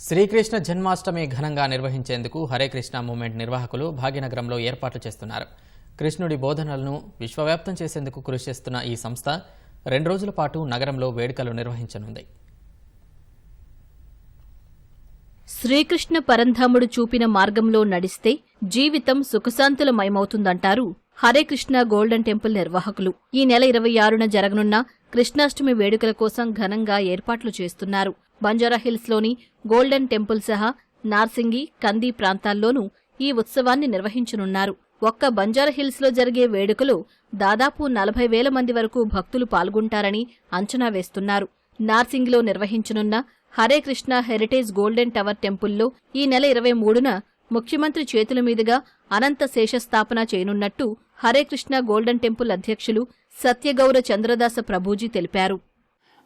శ్రీకృష్ణ జన్మాష్టమి ఘనంగా నిర్వహించేందుకు హరే కృష్ణ మూవ్మెంట్ నిర్వాహకులు భాగ్యనగరంలో ఏర్పాట్లు చేస్తున్నారు. కృష్ణుడి బోధనలను విశ్వవ్యాప్తం చేసేందుకు కృషి చేస్తున్న ఈ సంస్థ రెండు రోజుల పాటు నగరంలో వేడుకలు నిర్వహించనుంది. శ్రీకృష్ణ పరంధాముడు చూపిన మార్గంలో నడిస్తే జీవితం సుఖశాంతులమయమవుతుందంటారు హరే కృష్ణ గోల్డెన్ టెంపుల్ నిర్వాహకులు. ఈ నెల ఇరవై ఆరున జరగనున్న కృష్ణాష్టమి వేడుకల కోసం ఘనంగా ఏర్పాట్లు చేస్తున్నారు. బంజారాహిల్స్లోని గోల్డెన్ టెంపుల్ సహా నార్సింగి కంది ప్రాంతాల్లోనూ ఈ ఉత్సవాన్ని నిర్వహించనున్నారు. ఒక్క బంజారాహిల్స్లో జరిగే వేడుకలో దాదాపు నలభై వేల మంది వరకు భక్తులు పాల్గొంటారని అంచనా వేస్తున్నారు. నార్సింగిలో నిర్వహించనున్న Hare Krishna heritage golden tower టెంపుల్లో ఈ నెల ఇరవై మూడున ముఖ్యమంత్రి చేతుల మీదుగా అనంత శేషస్థాపన చేయనున్నట్టు హరే కృష్ణ గోల్డెన్ టెంపుల్ అధ్యక్షులు సత్యగౌర చంద్రదాస ప్రభూజీ తెలిపారు.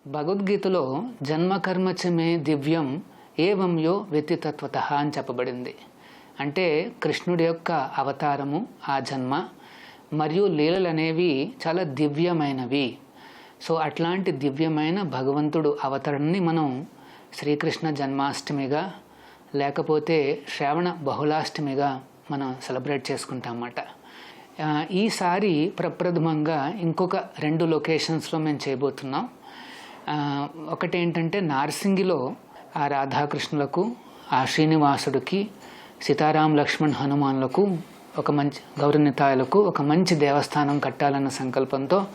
భగవద్గీతలో జన్మకర్మచమే దివ్యం ఏవంయో వ్యతితత్వత అని చెప్పబడింది. అంటే కృష్ణుడి యొక్క అవతారము ఆ జన్మ మరియు లీలలు అనేవి చాలా దివ్యమైనవి. సో అట్లాంటి దివ్యమైన భగవంతుడు అవతరణని మనం శ్రీకృష్ణ జన్మాష్టమిగా లేకపోతే శ్రావణ బహుళాష్టమిగా మనం సెలబ్రేట్ చేసుకుంటాం అన్నమాట. ఈసారి ప్రప్రథమంగా ఇంకొక రెండు లొకేషన్స్లో మేము చేయబోతున్నాం. ఒకటి ఏంటంటే నార్సింగిలో ఆ రాధాకృష్ణులకు ఆ శ్రీనివాసుడికి సీతారాం లక్ష్మణ్ హనుమాన్లకు ఒక మంచి గౌరవనితాయులకు ఒక మంచి దేవస్థానం కట్టాలన్న సంకల్పంతో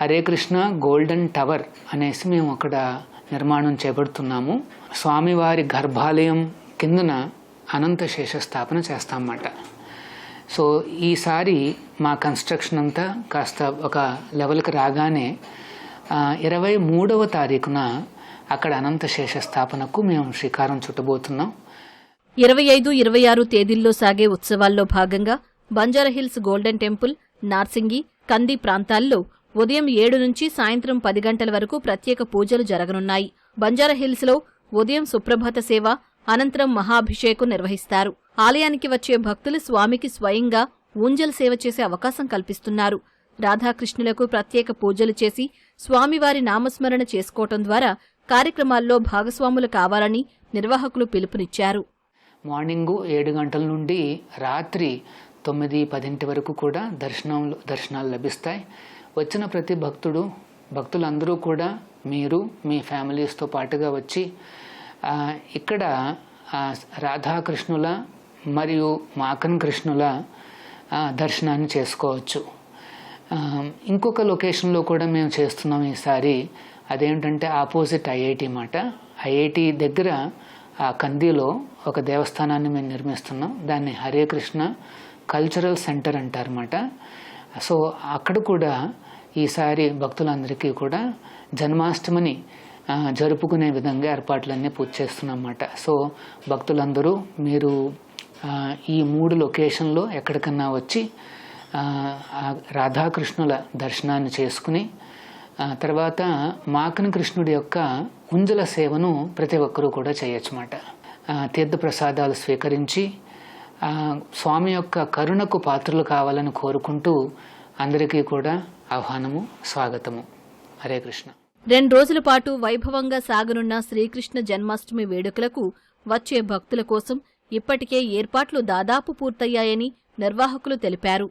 హరే కృష్ణ గోల్డెన్ టవర్ అనేసి మేము అక్కడ నిర్మాణం చేపడుతున్నాము. స్వామివారి గర్భాలయం కిందన అనంత శేష స్థాపన చేస్తామన్నమాట. సో ఈసారి మా కన్స్ట్రక్షన్ అంతా కాస్త ఒక లెవెల్కి రాగానే ఇరవై మూడవ తారీఖున అక్కడ అనంత శేష స్థాపనకు మేము శ్రీకారం చుట్టబోతున్నాం. ఇరవై ఐదు ఇరవై ఆరు తేదీల్లో సాగే ఉత్సవాల్లో భాగంగా బంజారాహిల్స్ గోల్డెన్ టెంపుల్ నార్సింగి కంది ప్రాంతాల్లో ఉదయం ఏడు నుంచి సాయంత్రం పది గంటల వరకు ప్రత్యేక పూజలు జరగనున్నాయి. బంజారాహిల్స్లో ఉదయం సుప్రభాత సేవ అనంతరం మహాభిషేకం నిర్వహిస్తారు. ఆలయానికి వచ్చే భక్తులు స్వామికి స్వయంగా ఊంజల్ సేవ చేసే అవకాశం కల్పిస్తున్నారు. రాధాకృష్ణులకు ప్రత్యేక పూజలు చేసి స్వామివారి నామస్మరణ చేసుకోవటం ద్వారా కార్యక్రమాల్లో భాగస్వాములు కావాలని నిర్వాహకులు పిలుపునిచ్చారు. మార్నింగు ఏడు గంటల నుండి రాత్రి తొమ్మిది పదింటి వరకు కూడా దర్శనం దర్శనాలు లభిస్తాయి. వచ్చిన ప్రతి భక్తుడు భక్తులందరూ కూడా మీరు మీ ఫ్యామిలీస్తో పాటుగా వచ్చి ఇక్కడ రాధాకృష్ణుల మరియు మాకన్ కృష్ణుల దర్శనాన్ని చేసుకోవచ్చు. ఇంకొక లొకేషన్లో కూడా మేము చేస్తున్నాం ఈసారి అదేంటంటే ఆపోజిట్ ఐఐటి మాట. ఐఐటి దగ్గర ఆ కందిలో ఒక దేవస్థానాన్ని మేము నిర్మిస్తున్నాం. దాన్ని హరే కృష్ణ కల్చరల్ సెంటర్ అంటారన్నమాట. సో అక్కడ కూడా ఈసారి భక్తులందరికీ కూడా జన్మాష్టమిని జరుపుకునే విధంగా ఏర్పాట్లన్నీ పూర్తి చేస్తున్నాం అన్నమాట. సో భక్తులందరూ మీరు ఈ మూడు లొకేషన్లో ఎక్కడికన్నా వచ్చి రాధాకృష్ణుల దర్శనాన్ని చేసుకుని తర్వాత మాకన కృష్ణుడి యొక్క ఉంజల సేవను ప్రతి ఒక్కరూ కూడా చేయొచ్చన్నమాట. తీర్థ ప్రసాదాలు స్వీకరించి స్వామి యొక్క కరుణకు పాత్రలు కావాలని కోరుకుంటూ అందరికీ కూడా ఆహ్వానము స్వాగతము. హరే కృష్ణ. రెండు రోజుల పాటు వైభవంగా సాగనున్న శ్రీకృష్ణ జన్మాష్టమి వేడుకలకు వచ్చే భక్తుల కోసం ఇప్పటికే ఏర్పాట్లు దాదాపు పూర్తయ్యాయని నిర్వాహకులు తెలిపారు.